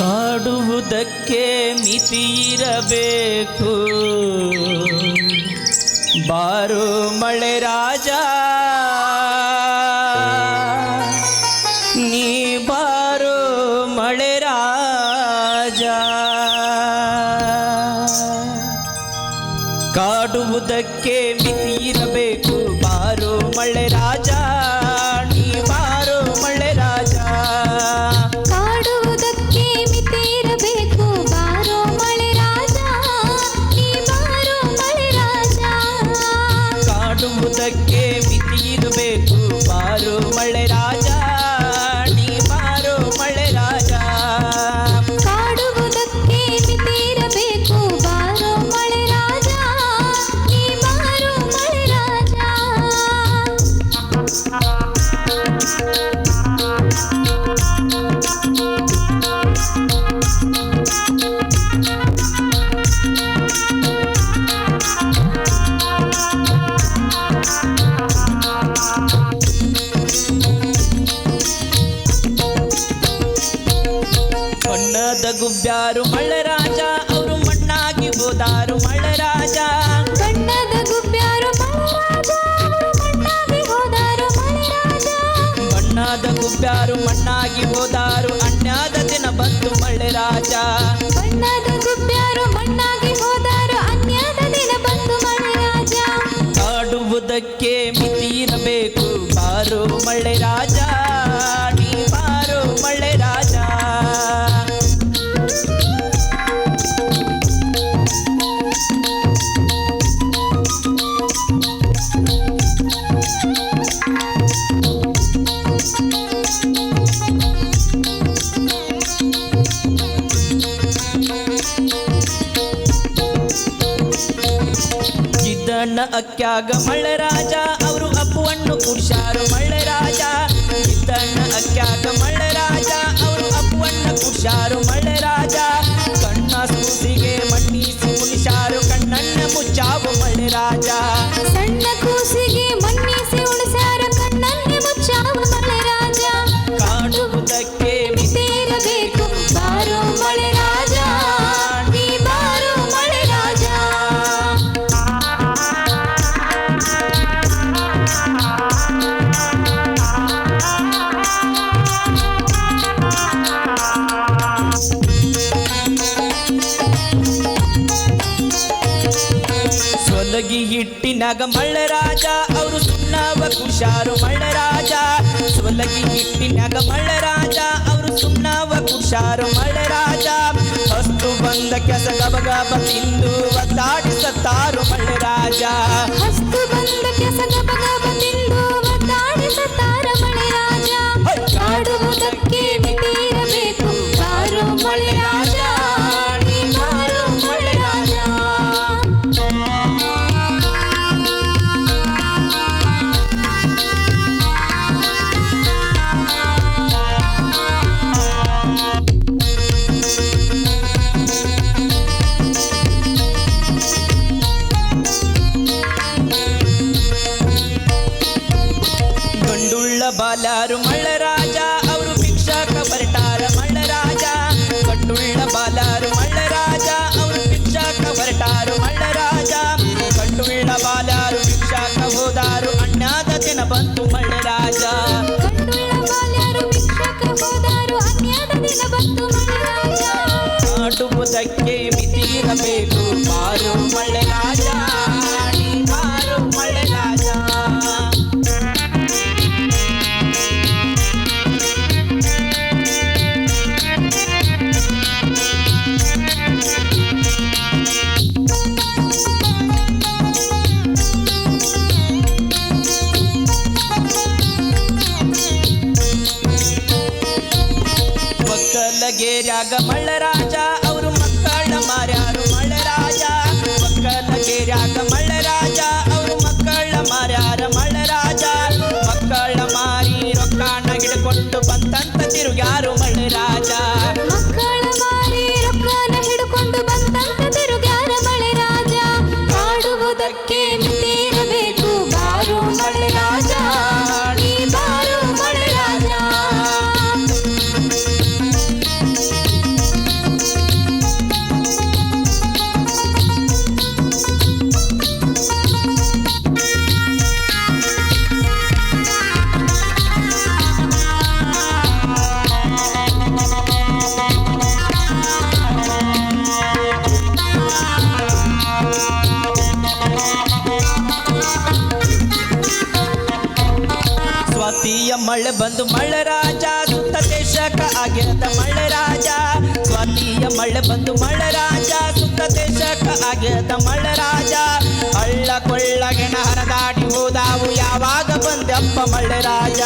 ಕಾಡುವುದಕ್ಕೆ ಮಿತಿರಬೇಕು ಬಾರು ಮಳೆ ರಾಜ. ನೀ ಬಾರು ಮಳೆ ರಾಜ. ಕಾಡುವುದಕ್ಕೆ ಮಿತಿ ಇರಬೇಕು ಬಾರು ಮಳೆ ರಾಜ. மழராஜா ಅಕ್ಕ್ಯಾಗ ಮಳೆ ರಾಜ, ಅವರು ಅಪ್ಪುವನ್ನು ಕುಡ್ಸಾರು ಮಳ್ಳೆ ರಾಜ. ಇದ್ದಣ್ಣ ಅಕ್ಕ್ಯಾಗ ರಾಜ, ಅವರು ಅಪ್ಪುವನ್ನು ಕುಡ್ಸಾರು ಮಳ್ಳೆ ರಾಜ. ಕಣ್ಣ ಸೂಸಿಗೆ ಮಣ್ಣಿ ಮುನಿಸಾರು ಕಣ್ಣನ್ನ ಮುಚ್ಚಾವು ಮಳೆ ರಾಜ. ಹಿಟ್ಟಿನಾಗ ಮಳ್ಳರಾಜ ರಾಜ ಅವರು ಸುಣ್ಣವ ಕುಶಾರು ಮಳ್ಳರಾಜ. ರಾಜ ಸೊಲಗಿ ಮಳ್ಳ ರಾಜ ಅವರು ಸುಣ್ಣವ ಕುಶಾರು ಮಳ್ಳರಾಜ. ರಾಜ ಹಸ್ತು ಬಂದ ಕೆಸ ಗಬ ಗಬ ತಿಂದು ರಾಜ ಸತ್ತಾರು ಬಾಲಾರು ಮಳೆ ರಾಜ ಅವರು ಭಿಕ್ಷಾಕ ಬರಟಾರ ಮಳೆ ರಾಜ ಗಂಡುಳ್ಳ ಬಾಲಾರು ಮಳೆ ರಾಜ ಅವರು ಭಿಕ್ಷಾಕ ಬರಟಾರು ಮಳೆ ರಾಜ ಗಂಡುಳ್ಳ ಬಾಲಾರು ಭಿಕ್ಷಾಕ ಹೋದಾರು ಅಣ್ಣಾದ ದಿನ ಬಂತು ಮಳೆ ರಾಜ ಕಂಡುಳ್ಳ ಬಾಲ್ಯರು ಭಿಕ್ಷಕ ಹೋದಾರು ಅನ್ಯದ ದಿನ ಬಂತು ಮಳೆ ರಾಜ ಕಾಡುವುದಕ್ಕೆ ಮಿತಿ ಇರಬೇಕು ಬಾರು ಮಳೆ ಒಕ್ಕಲಗೇರ್ಯಾಗ ಮಳ್ಳರಾಜ ರಾಜ ಅವರು ಮಕ್ಕಳ ಮಾರ್ಯಾರು ಮಳ್ಳರಾಜ. ರಾಜ ಒಕ್ಕಲಗೇರ್ಯಾಗ ಮಳ್ಳರಾಜ ರಾಜ ಅವರು ಮಕ್ಕಳ ಮಾರ್ಯಾರ ಮಳ್ಳರಾಜ. ರಾಜ ಮಕ್ಕಳ ಮಾರಿ ರೊಕ್ಕಣ್ಣ ಗಿಡ ಕೊಟ್ಟು ಬಂತಂತ ತಿರುಗ್ಯಾರು. ಮಳೆ ಬಂದು ಮಳೆ ರಾಜ, ಸುತ್ತ ದೇಶಕ ಆಗಿರತ ಮಳೆ ರಾಜ. ಸ್ವಾತಿಯ ಮಳೆ ಬಂದು ಮಳೆ ರಾಜ, ಸುತ್ತ ದೇಶಕ ಆಗಿರತ ಮಳೆ ರಾಜ. ಹಳ್ಳ ಕೊಳ್ಳಗೆಣ ಹರದಾಡಿ ಹೋದಾವು, ಯಾವಾಗ ಬಂದಪ್ಪ ಮಳೆ ರಾಜ?